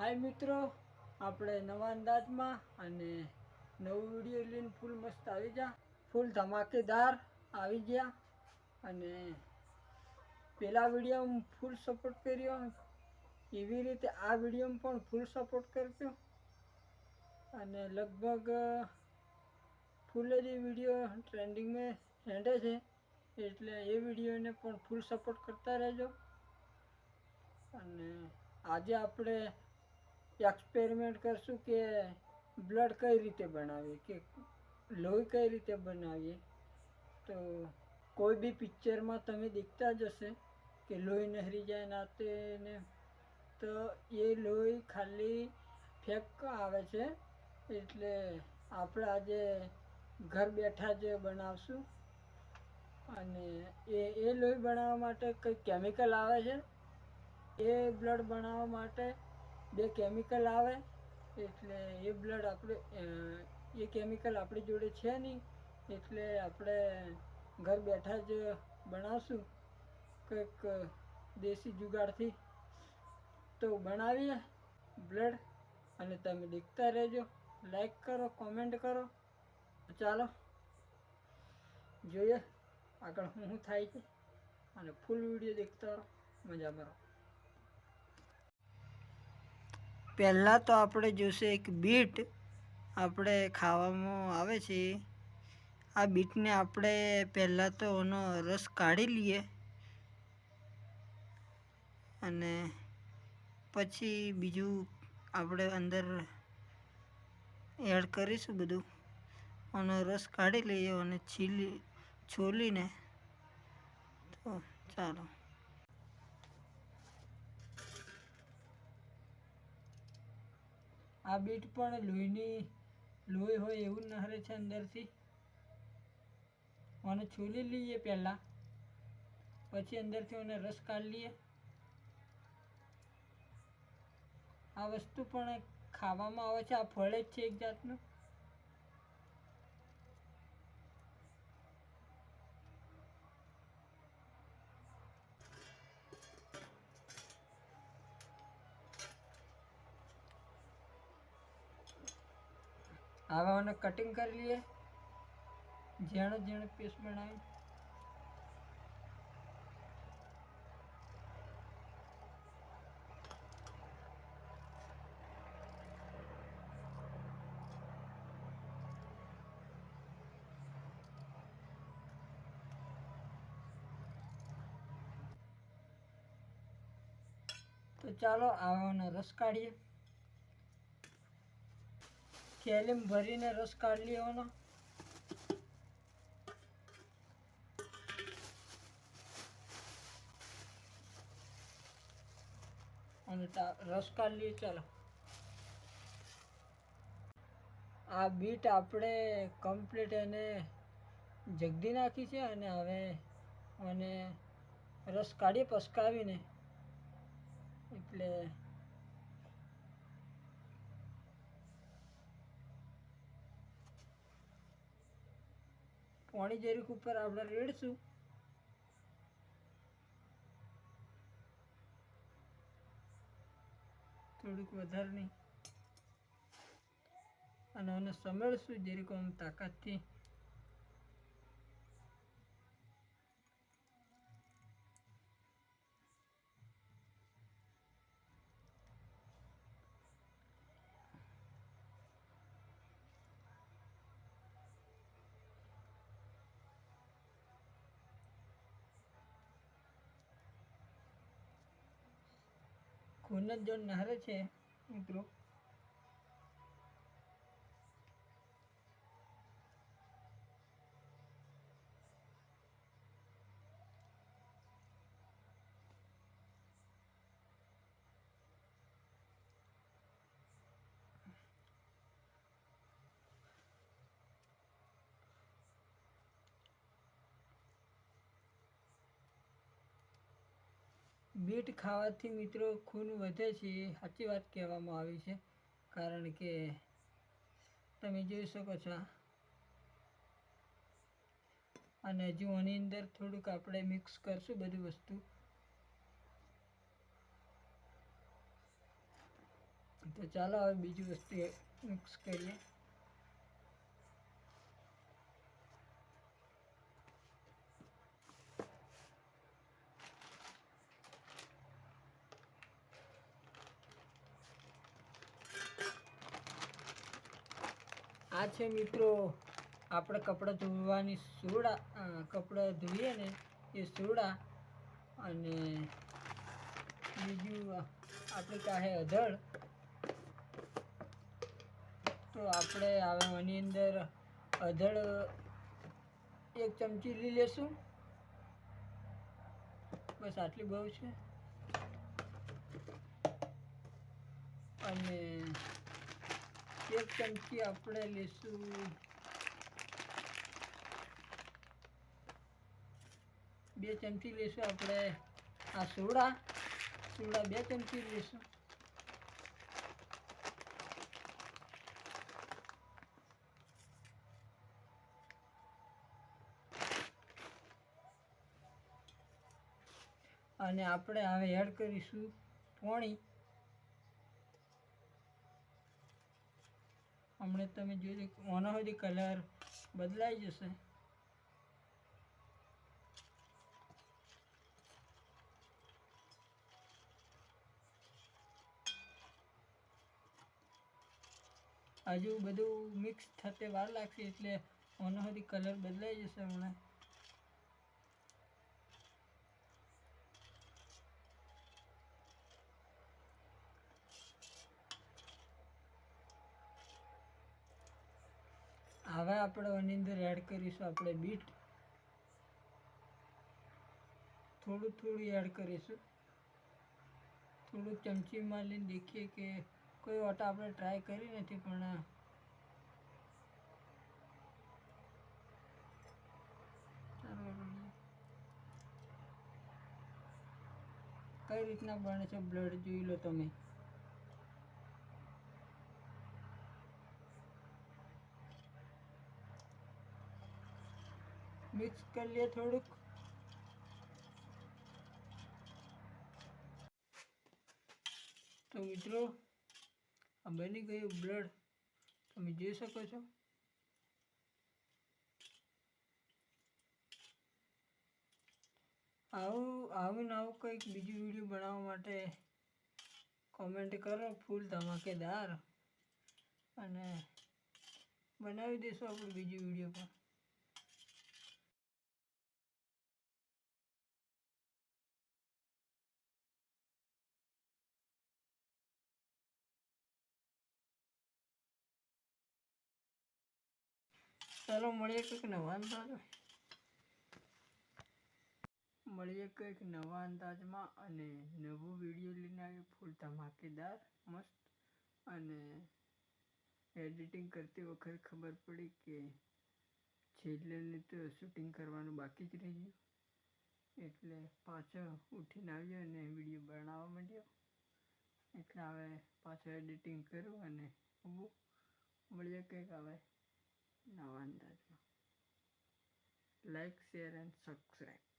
હાય મિત્રો, આપણે નવા અંદાજમાં અને નવું વીડિયો લઈને ફૂલ મસ્ત આવી જા. ફૂલ ધમાકેદાર આવી ગયા અને પહેલાં વિડીયોમાં ફૂલ સપોર્ટ કર્યો એવી રીતે આ વિડીયોમાં પણ ફૂલ સપોર્ટ કરજો. અને લગભગ ફૂલ જ વીડિયો ટ્રેન્ડિંગમાં હેન્ડે છે, એટલે એ વિડીયોને પણ ફૂલ સપોર્ટ કરતા રહેજો. અને આજે આપણે એક્સપેરિમેન્ટ કરશું કે બ્લડ કઈ રીતે બનાવીએ, કે લોહી કઈ રીતે બનાવીએ? તો કોઈ બી પિક્ચરમાં તમે દેખતા જ હશે કે લોહી નહરી જાય ના તેને તો એ લોહી ખાલી ફેંક આવે છે, એટલે આપણે આજે ઘર બેઠા જે બનાવશું અને એ એ લોહી બનાવવા માટે કંઈ કેમિકલ આવે છે? એ બ્લડ બનાવવા માટે બે કેમિકલ આવે, એટલે એ બ્લડ આપણે, એ કેમિકલ આપણી જોડે છે નહીં, એટલે આપણે ઘર બેઠા જ બનાવશું, કંઈક દેશી જુગાડથી. તો બનાવીએ બ્લડ અને તમે દેખતા રહેજો લાઈક કરો કોમેન્ટ કરો. ચાલો, જોઈએ આગળ શું થાય છે. અને ફૂલ વીડિયો દેખતા રહો. મજા કરો પહેલાં તો આપણે જોશે એક બીટ આપણે ખાવામાં આવે છે. આ બીટને આપણે પહેલાં તો એનો રસ કાઢી લઈએ અને પછી બીજું આપણે અંદર એડ કરીશું બધું. એનો રસ કાઢી લઈએ અને છીલી, છોલીને તો ચાલો. આ બીટ પણ લોહીની, લોહી હોય એવું નહરે છે અંદરથી. અને છોલી લઈએ પહેલાં. પછી અંદરથી એને રસ કાઢી લઈએ. આ વસ્તુ પણ ખાવામાં આવે છે. આ ફળ જ છે એક જાતનું. હવે આને કટિંગ કરી લઈએ. ઝીણો ઝીણો પીસ બનાવી તો ચાલો આવાનો રસ કાઢીએ. થેલીમાં ભરીને રસ કાઢી લેવાનો અને રસ કાઢી લઈએ ચાલો. આ બીટ આપણે કમ્પ્લીટ એને જગદી નાખી છે અને હવે અને રસ કાઢીએ, પસકાવીને. એટલે પાણી જરીક ઉપર આપણે રેડશું. થોડુંક વધારે નહીં. અને એને સમેળશું જરીક આમ તાકાતથી. ખૂન જ જો નહરે છે મિત્રો. બીટ ખાવાથી મિત્રો ખૂન વધે છે એ સાચી વાત કહેવામાં આવી છે. કારણ કે તમે જોઈ શકો છો અને હજુ આની અંદર થોડુંક આપણે મિક્સ કરશું બધી વસ્તુ. તો ચાલો હવે બીજી વસ્તુ મિક્સ કરીએ. છે મિત્રો, આપણે કપડાં ધોવાની સોડા કપડાં ધોઈએ ને એ સોડા અને બીજું આપણી પાસે અધળ. તો આપણે હવે આની અંદર અધળ એક ચમચી લઈ લેશું. બસ આટલી બહુ છે. અને એક ચમચી આપણે લેશું. બે ચમચી લેશું આપણે. આ સોડા. સોડા બે ચમચી લેશું. અને આપણે હવે એડ કરીશું પાણી. હમણાં તમે જોઈ ઓનો સુધી કલર બદલાઈ જશે. હજુ બધું મિક્સ થતે વાર લાગશે એટલે ઓનો સુધી કલર બદલાઈ જશે હમણાં. હવે આપણે આની અંદર એડ કરીશું આપણે બીટ. થોડું થોડું એડ કરીશું. થોડુંક ચમચીમાં લઈને દેખીએ કે કોઈ ઓટા આપણે ટ્રાય કરી નથી, પણ કઈ રીતના બને છે બ્લડ જોઈ લો તમે. મિક્સ કરી લે થોડુંક. તો મિત્રો, આ બની ગયું બ્લડ. તમે જોઈ શકો છો. આવું આવું આવું કંઈક બીજું વીડિયો બનાવવા માટે કોમેન્ટ કરો, ફૂલ ધમાકેદાર. અને બનાવી દઈશું આપણે બીજું વીડિયો પણ ચાલો મળીએ કંઈક નવા અંદાજ મળીએ કંઈક નવા અંદાજમાં અને નવો વીડિયો લઈને આવ્યો ફૂલ ધમાકેદાર, મસ્ત અને એડિટિંગ કરતી વખતે ખબર પડી કે છેલ્લે તો શૂટિંગ કરવાનું બાકી જ રહી ગયું. એટલે પાછો ઉઠીને આવ્યો અને વીડિયો બનાવવા માંડ્યો એટલે હવે પાછો એડિટિંગ કર્યું અને મળીએ કંઈક હવે. નવા અંદાજમાં લાઈક શેર એન્ડ સબસ્ક્રાઈબ